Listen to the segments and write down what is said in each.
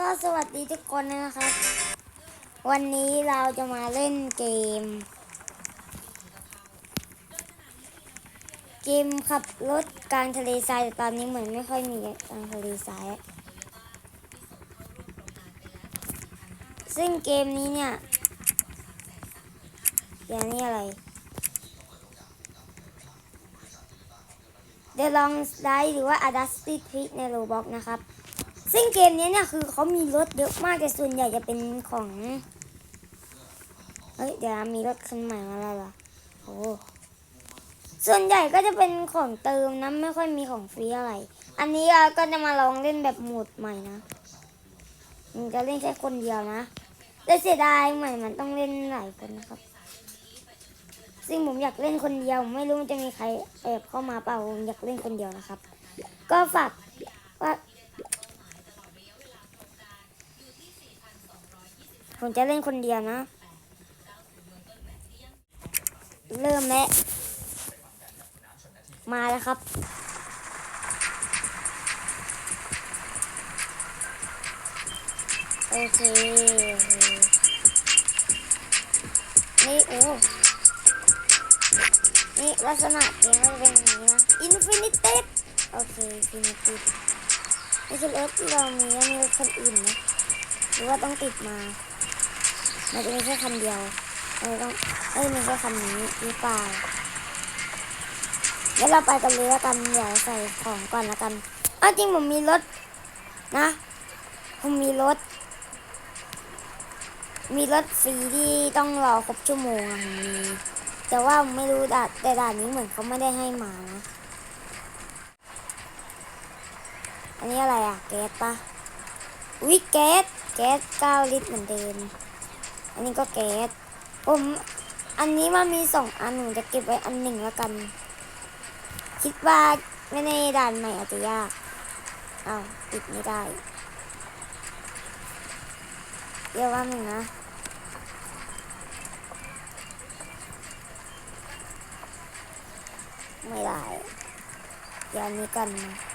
ก็สวัสดีทุกคนนะครับ วันนี้เราจะมาเล่นเกม เกมขับรถกลางทะเลทรายแต่ตอนนี้เหมือนไม่ค่อยมีกลางทะเลทราย ซึ่งเกมนี้เนี่ยอย่างนี้อะไร The Long Slide หรือว่า Adusty Trick ใน Roblox นะครับ ซึ่งเกมนี้เนี่ยคือเขามีรถเยอะมากแต่ส่วนใหญ่จะเป็นของเฮ้ยเดี๋ยวมีรถคันใหม่มาแล้วเหรอโอ้ส่วนใหญ่ก็จะเป็นของเติมนะไม่ค่อยมีของฟรีอะไร อันนี้เราก็จะมาลองเล่นแบบโหมดใหม่นะมันจะเล่นแค่คนเดียวนะแต่เสียดายใหม่มันต้องเล่นหลายคนนะครับ ซึ่งผมอยากเล่นคนเดียว ไม่รู้มันจะมีใครแอบเข้ามาเปล่าผมอยากเล่นคนเดียวนะครับ ก็ฝากว่า ผมจะเล่นคนเดียวนะ เริ่มแล้วมาแล้วครับ โอเค นี่โอ้นี่ลักษณะเกมเป็นอย่างนี้นะ Infinity โอเค Infinity นี่คือรถที่เรามีแล้วมีรถคนอื่นไหมหรือว่าต้องติดมา มันจะมีแค่คันเดียวเออต้องเอ้ยมีแค่คันนี้หรือเปล่าแล้วเราไปกันเลยแล้วกันเดี๋ยวใส่ของก่อนแล้วกันเอาจริงผมมีรถนะ ผมมีรถ มีรถฟรีที่ต้องรอครบชั่วโมงมีแต่ว่าไม่รู้ด่านแต่ด่านนี้เหมือนเขาไม่ได้ให้มานะอันนี้อะไรอะแก๊สปะอุ้ยแก๊สแก๊สเก้าลิตรเหมือนเดิม อันนี้ก็แก๊สผมอันนี้มันมีสองอันหนูจะเก็บไว้อันหนึ่งแล้วกัน คิดว่าไม่ในด่านใหม่อาจจะยากอ้าวติดไม่ได้เดี๋ยวว่าหนึ่งนะไม่ได้เดี๋ยวอันนี้กันนะ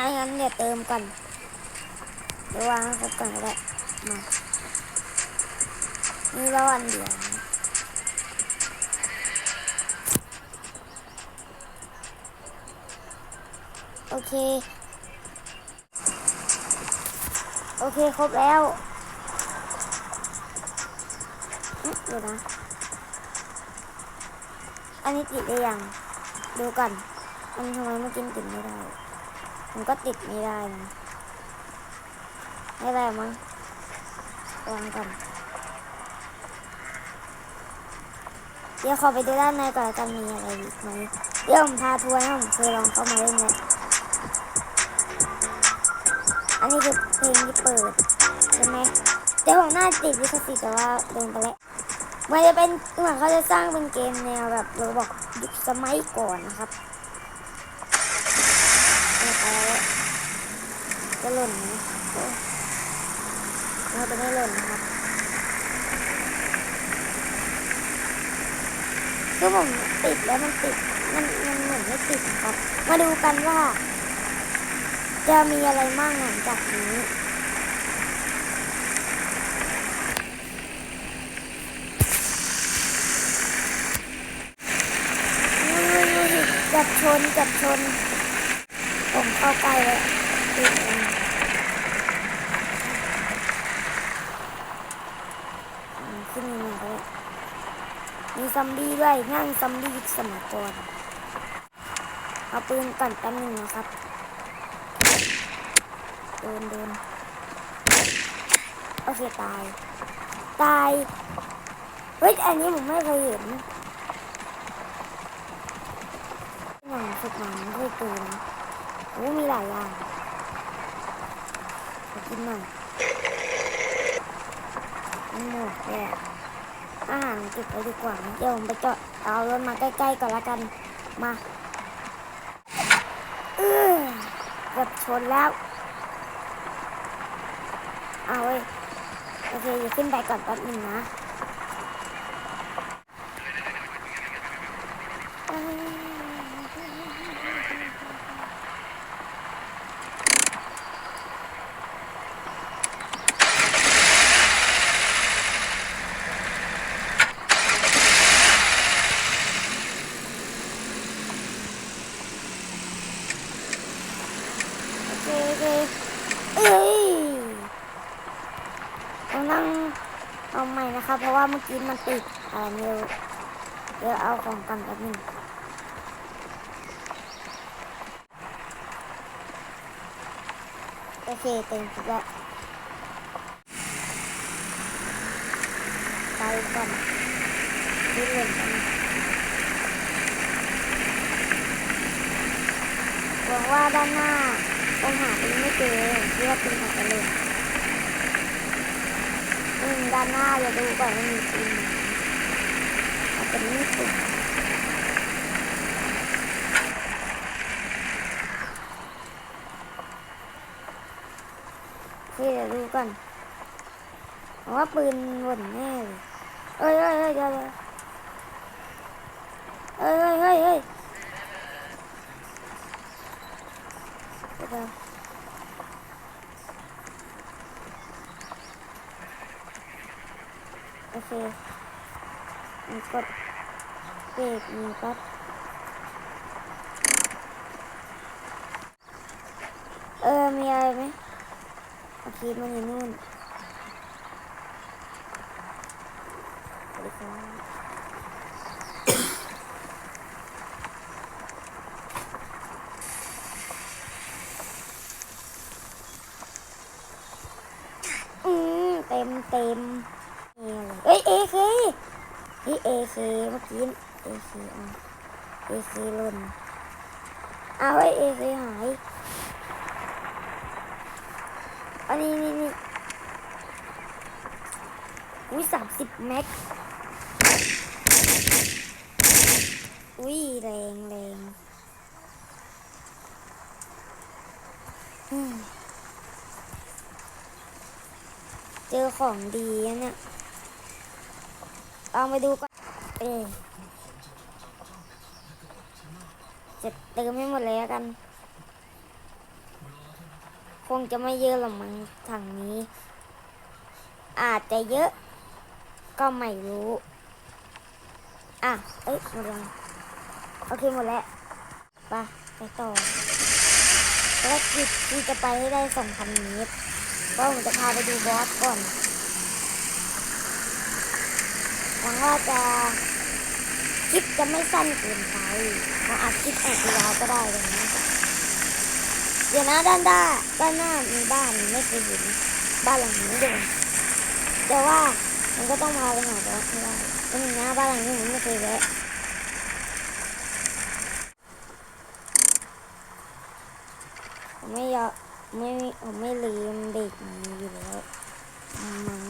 อะงั้นเดี๋ยวเติมก่อนเดี๋ยววางให้ครบก่อนก็ได้มานี่แล้วอันเดียวโอเค โอเค ครบแล้วเดี๋ยวนะ อันนี้ติดได้ยัง ดูก่อน มันทำไมเมื่อกี้ติดไม่ได้ มันก็ติดไม่ได้นะไม่ได้มั้งวางก่อนเดี๋ยวขอไปดูด้านในก่อนแล้วกันมีอะไรอีกไหมเดี๋ยวผมพาทัวร์นะผมเคยลองเข้ามาเล่นเนี่ยอันนี้คือเพลงที่เปิดใช่ไหมเดี๋ยวผมน่าติดลิสิทธิ์แต่ว่าโดนไปแล้วมันจะเป็นเหมือนเขาจะสร้างเป็นเกมแนวแบบเราบอกยุคสมัยก่อนนะครับ จะหล่นเราจะไม่หล่นนะครับคือผมติดแล้วมันติด มันมันเหมือนไม่ติดครับ มาดูกันว่า จะมีอะไรมั่งหลังจากนี้จับชนจับชน ผมเข้าใกล้แล้วติดเองอืมขึ้นยังไงก็ได้ มี ซอมบี้ด้วยนั่งซอมบี้สมัยก่อนเอาปืนก่อนแป๊บนึงนะครับ เดินเดินโอเคตาย ตาย เฮ้ย อันนี้ผมไม่เคยเห็นหนังฝึกหนังไม่เคยเจอนโอ้มีหลายอย่างขอกินหน่อยหมดเลย อะอาหารเก็บไปดีกว่า เดี๋ยวผมไปจอดเอารถมาใกล้ๆก่อนละกัน มาเออเกือบชนแล้ว เอาเว้ยโอเคอย่าขึ้นไปก่อนแป๊บหนึงนะเอ้ย โอเคเอ้ยต้องนั่งเอาใหม่นะครับ เพราะว่าเมื่อกี้มันติดอะไรไม่รู้เดี๋ยวเอาของกันแป๊บนึงโอเคเต็มทุกแล้วไปก่อนดิ้นเล่นกันหวังว่าด้านหน้าคงหาเปืนไม่เจอที่ว่าปืนขอาจจะหล่นอืม ด้านหน้าอย่าดูก่อนว่ามีปืนไหมอาจจะไม่ปืนที่เดี๋ยวดูก่อนว่าปืนหล่นแน่เลยเอ้ยเอ้ยเอ้ยเดี๋ยวเดี๋ยวเอ้ยเอ้ยเอ้ยเอ้ย เดี๋ยวเดี๋ยวโอเคมีกดเบรกมีปั๊บเออ มีอะไรไหมโอเคมันอยู่นู่นอืมเต็มเต็มนี่อะไรเอ้ยเอเค เฮ้ยเอเคเมื่อกี้เอเคอะเอเคล่นเอาไว้เอเคหาย อันนี้นี่นี่อุ้ยสามสิบแม็ก อุ้ยแรงแรงเจอของดีอะเนี่ย ลองไปดูก่อนเออจะเติมให้หมดเลยแล้วกัน คงจะไม่เยอะหรอกมั้งถังนี้ อาจจะเยอะ ก็ไม่รู้ อะ เอ้ยหมดยังโอเคหมดแล้วไปไปต่อแล้วคือคือจะไปให้ได้สองพันเมตรก็ผมจะพาไปดูบอสก่อน หวังว่าจะคลิปจะไม่สั้นเกินไปเราอาจคลิปแอบยาวก็ได้เลยนะเดี๋ยวนะด้านด้าด้านหน้ามีบ้านไม่เคยเห็นบ้านหลังนี้เลยแต่ว่ามันก็ต้องพาไปหาบอสให้ได้ก็มีนะบ้านหลังนี้ผมไม่เคยแวะผมไม่ยอมไม่ผมไม่ลืมเด็กนี้อยู่แล้วมั้ง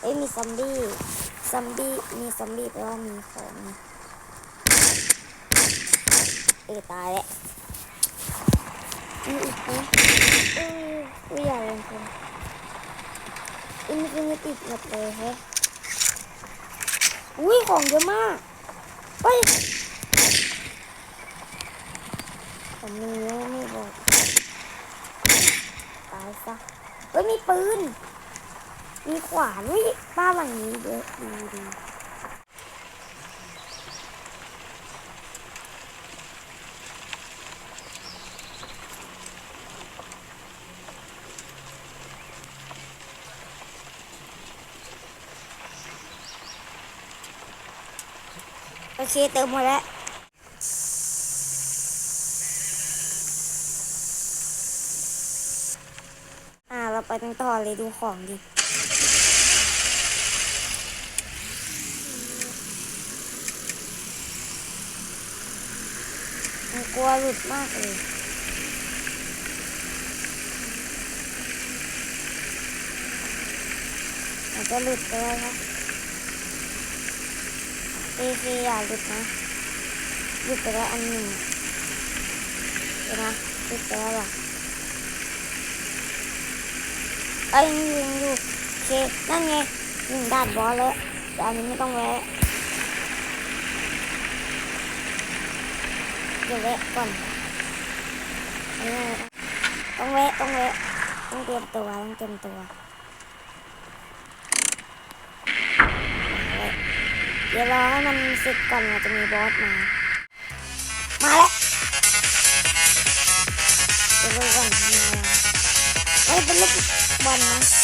เอ้ยมีซอมบี้ ซอมบี้มีซอมบี้แปลว่ามีของเออตายแล้วมีอีกไหมเอออุ้ยอย่าลงทุนอินฟินิตี้หมดเลยเฮ้ยอุ้ยของเยอะมากเฮ้ยผมมีเยอะไม่บอกตายซะเฮ้ยมีปืน มีขวานอุ้ยบ้านหลังนี้เยอะดีดีโอเคเติมหมดแล้วอ่าเราไปกันต่อเลยดูของดิ กลัวหลุดมากเลยมันจะหลุดไปแล้วครับเอเคอย่าหลุดนะหลุดไปแล้วอันหนึ่งเดี๋ยวนะหลุดไปแล้วเหรอเอ้ยยังอยู่ยังดูโอเคนั่นไงหนึ่งด่านบอสแล้วแต่อันนี้ไม่ต้องแวะ ดี๋ยวแวะก่อนต้องแวะต้องแวะต้องเตรียมตัวต้องเตรียมตัวเดี๋ยวรอให้มันเสร็ก่อนจะมีบอสมา มาแล้วเดี๋ยวดูก่อนไม่เป็นลูกบอลนะ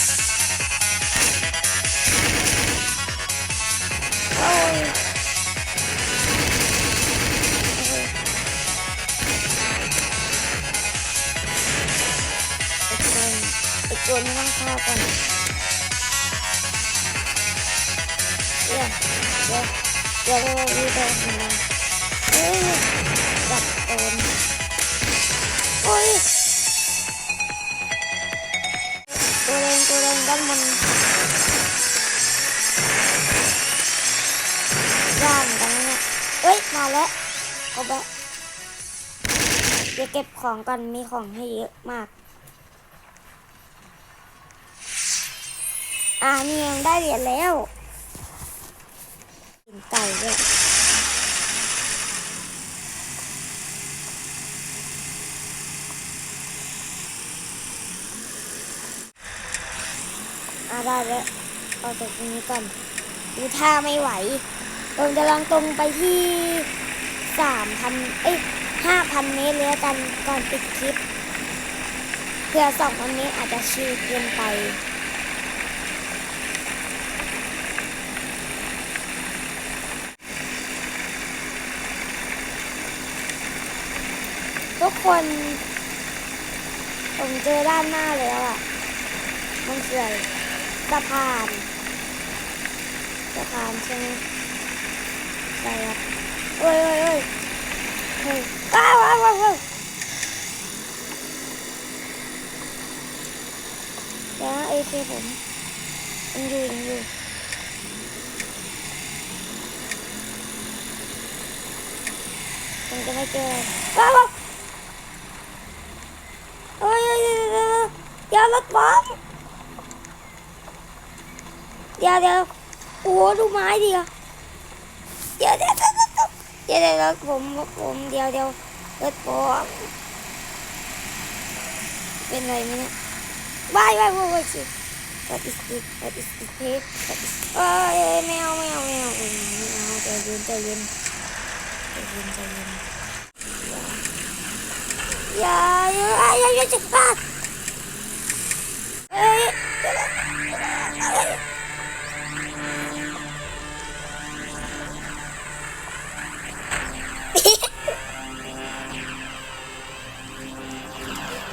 ไอ้คนไม่ต้องฆ่าก่อนเดี๋ยวเดี๋ยวเดี๋ยวเราวีดีโอของเราเฮ้ยจับโดนโอ้ยตัวแรงตัวแรงด้านบนย่างกันนะเนี่ยเอ้ยมาแล้วเอาไปเดี๋ยวเก็บของก่อนมีของให้เยอะมาก อ่านี่ยังได้เหรียญแล้วกินไก่ด้วยอ่าได้แล้วเอาจากตรงนี้ก่อนดูท่าไม่ไหวผมจะลองตรงไปที่สามพันเอ้ยห้าพันเมตรเลยละกันก่อนปิดคลิปเพื่อสองพันเมตรอาจจะชิวเกินไป ทุกคน ผมเจอด้านหน้าแล้วอะ มันคืออะไรสะพานสะพานใช่ไหมใช่ครับโอ้ยโอ้ยโอ้ยเฮ้ยว้าวว้าวว้าวว้วเดี๋ยวเอเคผมยังอยู่ยังอยู่ผมจะไม่เจอว้าวว้าวโอ้ยโอ้ยโอ้ยโอ้ย อย่ารถบอมเดี๋ยวเดี๋ยวโอ้โหดูไม้ดิอะเดี๋ยวเดี๋ยวเดี๋ยวเดี๋ยวเดี๋ยวเดี๋ยวเดี๋ยวผมผมเดี๋ยวเดี๋ยวรถบอมเป็นไรไหมเนี่ยบายบายบายบายสิ What is this What is this tape What is เอ้ยแมวแมวแมวเออไม่เอาใจเย็นใจเย็นใจเย็นใจเย็นอย่าอย่าอย่าอย่าอย่าจะพลาดเอ้ย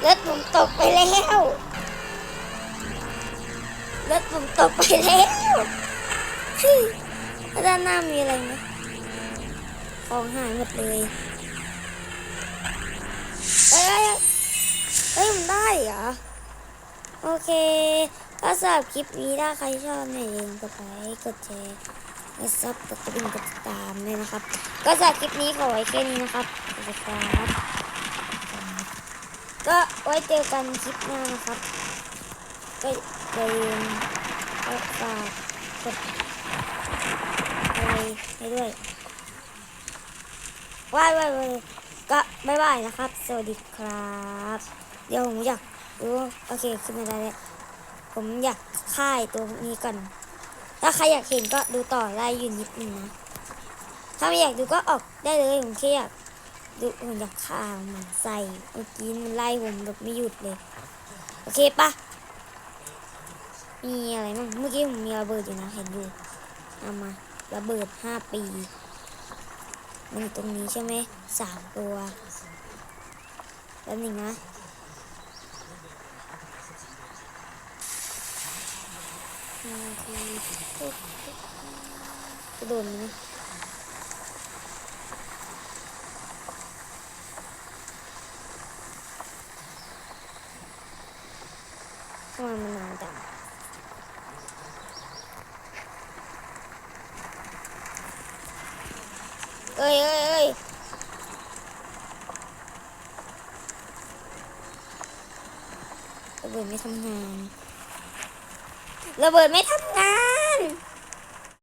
รถผมตกไปแล้วรถผมตกไปแล้วฮ้ยแล้วด้านหน้ามีอะไรไหมของหายหมดเลยเอ้ยเอ้ยเอ้ยมันได้เหรอ โอเค ก็สำหรับคลิปนี้ถ้าใครชอบเนี่ยอย่าลืมกดไลค์กดแชร์กดซับกดกระดิ่งกดติดตามด้วยนะครับ ก็สำหรับคลิปนี้ขอไว้แค่นี้นะครับสวัสดีครับก็ไว้เจอกันคลิปหน้านะครับ ก็อย่าลืมกดฝากกดอะไรให้ด้วยว้ายว้ายว้ายก็บ๊ายบายนะครับ สวัสดีครับ เดี๋ยวผมอยาก รู้โอเคขึ้นมาได้แล้วผมอยากค่ายตัวนี้ก่อน ถ้าใครอยากเห็นก็ดูต่อไล่อยู่นิดนึงนะ ถ้าไม่อยากดูก็ออกได้เลย ผมแค่อยากดูผมอยากฆ่ามันใส่เมื่อกี้มันไล่ผมแบบไม่หยุดเลย โอเคปะมีอะไรบ้างเมื่อกี้ผมมีระเบิดอยู่นะเห็นอยู่เอามาระเบิดห้าปี มันอยู่ตรงนี้ใช่ไหมสามตัวแล้วหนึ่งนะ นาที กระโดดไหมนะทำไมมันนา